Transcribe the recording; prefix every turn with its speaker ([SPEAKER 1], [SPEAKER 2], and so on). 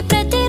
[SPEAKER 1] ప్రతి